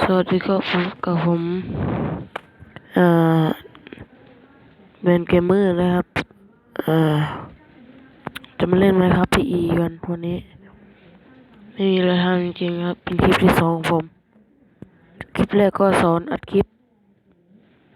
สวัสดีครับผมกับผมเอ่อเบนเกมเมอร์นะครับเอ่อจะมาเล่นไหมครับพีอีกันวันนี้ ไม่มีอะไรทำจริงครับ เป็นคลิปที่สองผม คลิปแรกก็สอนอัดคลิป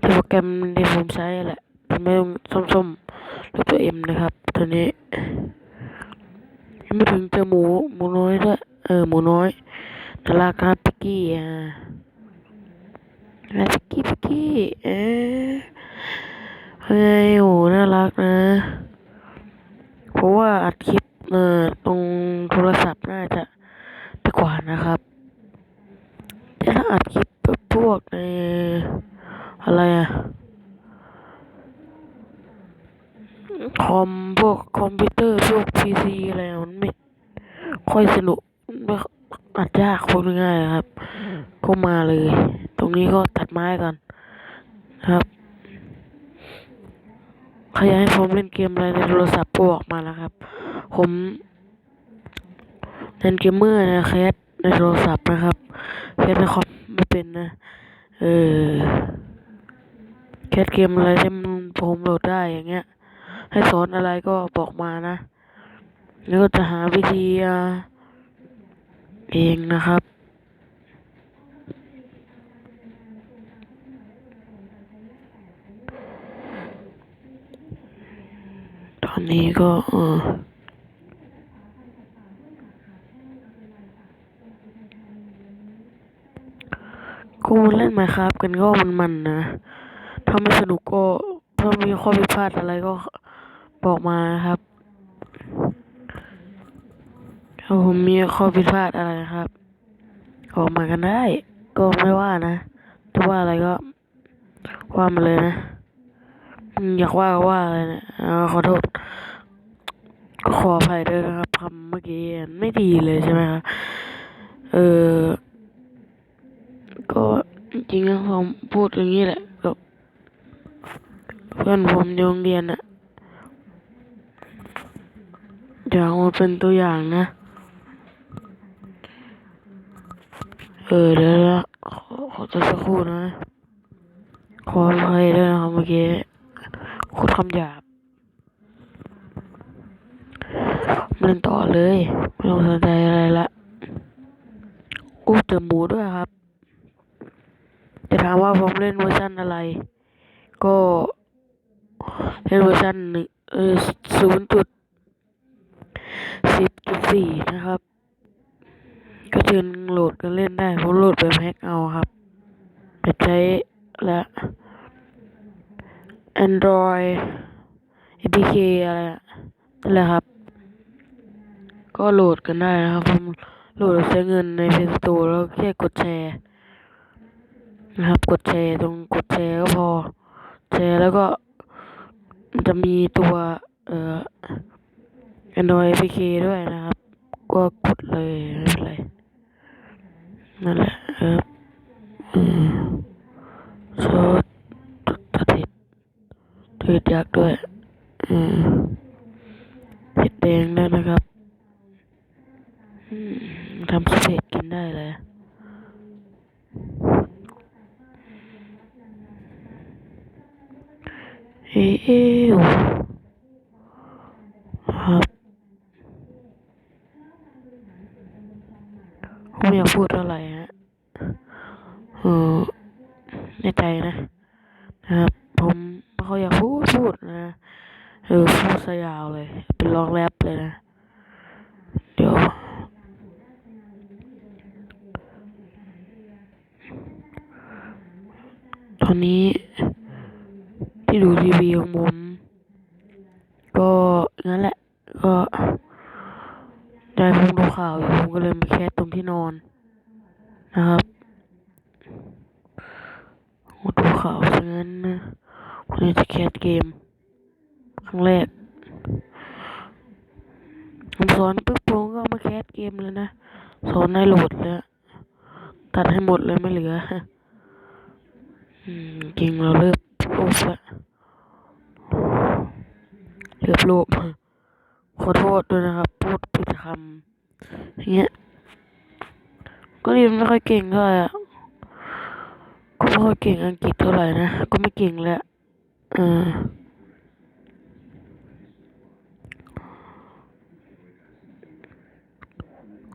ที่โปรแกรมที่ผมใช้แหละเป็นไม่ต้องส้มๆรูปตัวเอ็มนะครับ ตัวนี้ยังไม่ถึงเจอหมูหมูน้อยด้วยเออหมูน้อยน่ารักครับ กี้อ่าน่าพิกกี้พิกกี้เอ๊ะเฮ้ยโหน่ารักนะเพราะว่าอัดคลิปเอ่อตรงโทรศัพท์น่าจะดีกว่านะครับแต่ถ้าอัดคลิปแบบพวกในอะไรอะคอมพวกคอมพิวเตอร์พวกพีซีอะไรอะมันไม่ค่อยสนุกไม่อัดยากพูดง่ายๆครับ ก็มาเลย ตรงนี้ก็ตัดไม้ก่อนครับใครอยากให้ผมเล่นเกมอะไรในโทรศัพท์ก็บอกมานะครับ ผมเล่นเกมเมอร์นะแคสในโทรศัพท์นะครับแคสในคอมไม่เป็นนะ เออแคสเกมอะไรที่มันผมโหลดได้อย่างเงี้ย ให้สอนอะไรก็บอกมานะแล้วก็จะหาวิธีเองนะครับ ต อนนี้ก็เออกูเล่นไหมครับกันก็มันๆนะ ถ้าไม่สนุกก็ถ้ามีข้อผิดพลาดอะไรก็บอกมาครับ ถ้าผมมีข้อผิดพลาดอะไรครับบอกมากันได้ ก็ไม่ว่านะถ้าว่าอะไรก็ว่ามาเลยนะ อยากว่าก็ว่าเลยนะอ่าขอโทษ ขออภัยด้วยนะครับคำเมื่อกี้ไม่ดีเลยใช่ไหมครับ เออ ก็จริงๆผมพูดอย่างนี้แหละกับเพื่อนผมในโรงเรียนอะอยากเอามาเป็นตัวอย่างนะ เออเดี๋ยวขอขอตัวสักครู่นะ ขออภัยด้วยนะครับเมื่อกี้ พูดคำหยาบเล่นต่อเลย ไม่ต้องสนใจอะไรละอู้เจอหมูด้วยครับ จะถามว่าผมเล่นเวอร์ชันอะไร ก็เล่นเวอร์ชันหนึ่งเออศูนย์จุดสิบจุดสี่นะครับ ก็เชิญโหลดกันเล่นได้ผมโหลดแบบแฮกเอาครับจะใช้และ Android APK อะไรอะนั่นแหละครับ ก็โหลดกันได้นะครับผมโหลดใช้เงินใน Play Store แล้วแค่กดแชร์นะครับ กดแชร์ตรงกดแชร์ก็พอ แชร์แล้วก็มันจะมีตัวเอ่อ Android APK ด้วยนะครับ ก็กดเลยไม่เป็นไรนั่นแหละครับ อืมโซดตัดเห็ด เห็ดยักษ์ด้วยอืมเห็ดแดงด้วยนะครับอืมทำซุปเห็ดกินได้เลยเอ้วครับผมไม่อยากพูดอะไรฮะเออในใจนะ นะครับ ผม ไม่ค่อยากพูดพูดนะเออพูดซะยาวเลย เป็นร้องแรปเลยนะ เดี๋ยว ตอนนี้ที่ดูทีวีของผมก็งั้นแหละ ก็ได้ผมดูข่าวอยู่ผมก็เลยมาแคสตรงที่นอน นะครับดูข่าวซะงั้นนะ วันนี้จะแคสเกมครั้งแรกผมสอนปุ๊บผมก็เอามาแคสเกมเลยนะสอนให้โหลดเลยอะตัดให้หมดเลยไม่เหลืออืมจริงเราเลิกโลภละเลิกโลภขอโทษด้วยนะครับพูดผิดคำอย่างเงี้ยก็เรียนไม่ค่อยเก่งเท่าไหร่อะไม่ค่อยเก่งอังกฤษเท่าไหร่นะก็ไม่เก่งและเออ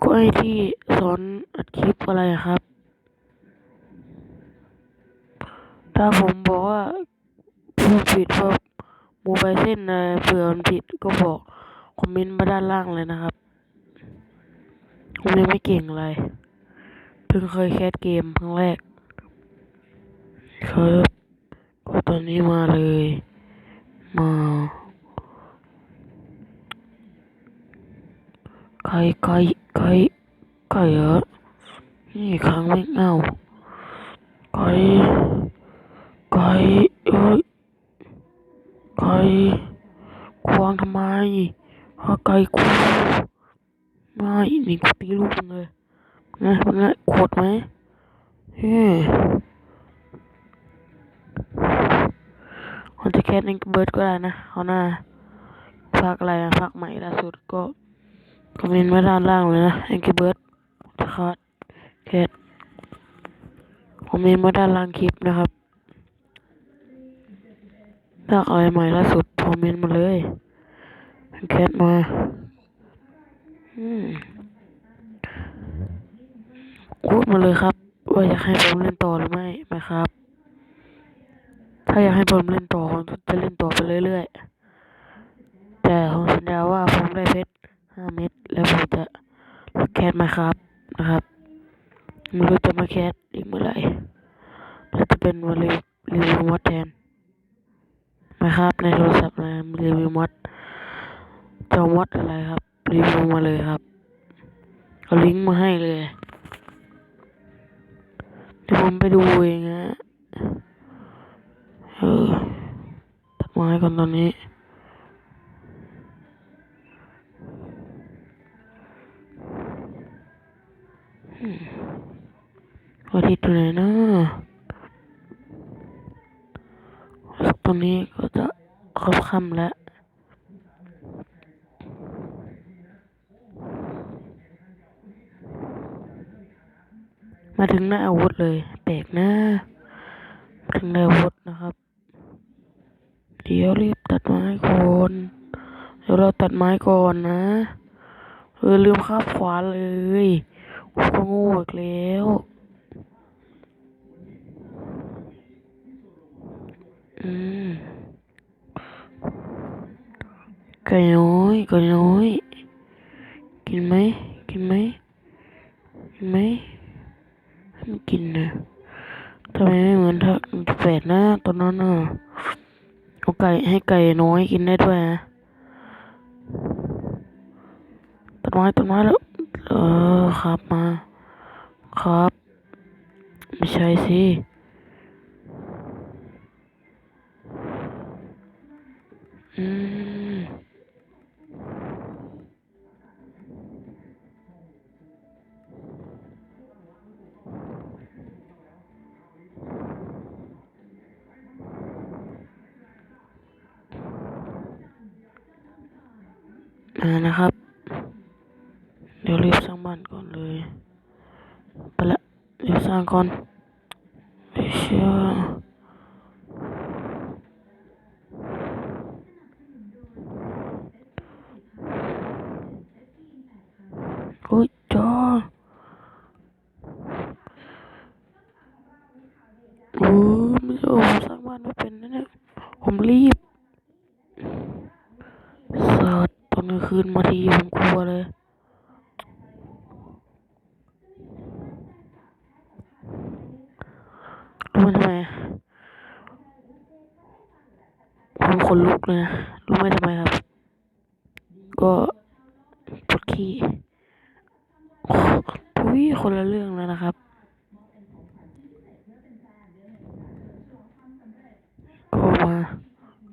ก็ไอที่สอนอัดคลิปอะไรครับ ถ้าผมบอกว่าพูดผิดว่าโมบายเส้นอะไรเผื่อมันผิดก็บอกคอมเมนต์มาด้านล่างเลยนะครับผมยังไม่เก่งอะไรเพิ่งเคยแคสเกมครั้งแรกครับ ก็ตอนนี้มาเลย มาไก่ไก่ไก่ไก่เหรอนี่ครั้งไม่เอาไก่ไก่เอ้ยไก่กวางทำไมเอาไก่กูไม่นี่กูตีลูกเลยนะมันไงโกรธไหมเฮ้ ยมันจะแคสในเบิร์ดก็ได้นะเขาหน้าภาคอะไรอะภาคใหม่ล่าสุดก็คอมเมนต์ไว้ด้านล่างเลยนะแองกี้เบิร์ดจะคาดแคสคอมเมนต์ไว้ด้านล่างคลิปนะครับภาคอะไรใหม่ล่าสุดคอมเมนต์มาเลยแคสมาอืมพูดมาเลยครับ ว่าอยากให้ผมเล่นต่อหรือไม่ไหมครับ ถ้าอยากให้ผมเล่นต่อผมจะเล่นต่อไปเรื่อยๆ แต่ผมสัญญาว่าผมได้เพชรห้าเม็ดแล้วผมจะแคสมาครับนะครับไม่รู้จะมาแคสอีกเมื่อไหร่แล้วจะเป็นวันรีรีวิวมอดแทนนะครับในโทรศัพท์นะรีวิวมอดจะมอดอะไรครับ รีวิวมาเลยครับเอาลิงก์มาให้เลยเดี๋ยวผมไปดูเองฮะ เออตัดไม้ก่อนตอนนี้อืมวันอาทิตย์อยู่ไหนนะตรงนี้ก็จะครบค่ำแล้วมาถึงหน้าอาวุธเลยแปลกนะถึงหน้าอาวุธนะครับ ดี๋ยวรีบตัดไม้ก่อนเดี๋ยวเราตัดไม้ก่อนนะ เออลืมคาบขวานเลยก็ง่อีกแล้วอืมไก่น้อยไก่น้อย กินไหมกินไหมกินไหมไม่กินนะทำไมไม่เหมือนถ้าแฝดนะตอนนั้นน่ะ เอาไก่ให้ไก่น้อยกินได้ด้วยนะต้นไม้ต้นไม้แล้ว เออครับมา ครับ ไม่ใช่สิอืม อ่านะครับ เดี๋ยวรีบสร้างบ้านก่อนเลย ไปละ เดี๋ยวสร้างก่อนเชื่อโอ้ยจอโอ้ยไม่ใช่ผมสร้างบ้านไม่เป็นนะเนี่ยผมรีบสัตว์ตอนกลาง คืนมาทีผมกลัวเลยรู้ไหมทำไมผมขนลุกเลยนะรู้ไหมทำไมครับ ก็ปวดขี้โอ้ทุยคนละเรื่องแล้วนะครับก็มา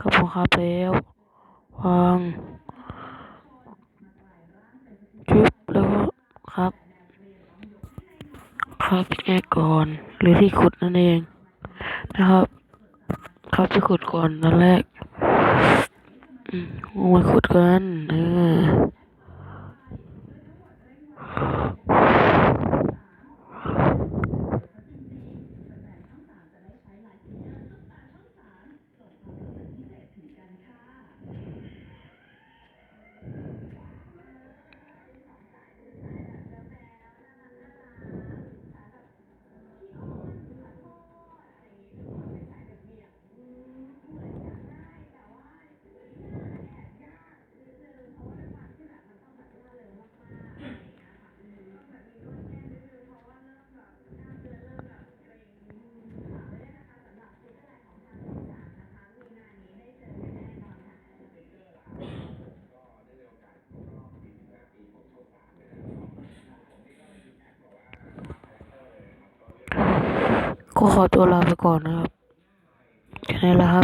ครับผมครับแล้ววางจุ๊บแล้วก็ ครับ ครับแง่ก่อน หรือที่ขุดนั่นเอง นะครับ ครับที่ขุดก่อนตอนแรกอืมามาขุดกัน เออ ก็ขอตัวลาไปก่อนนะครับแค่นี้แหละครับ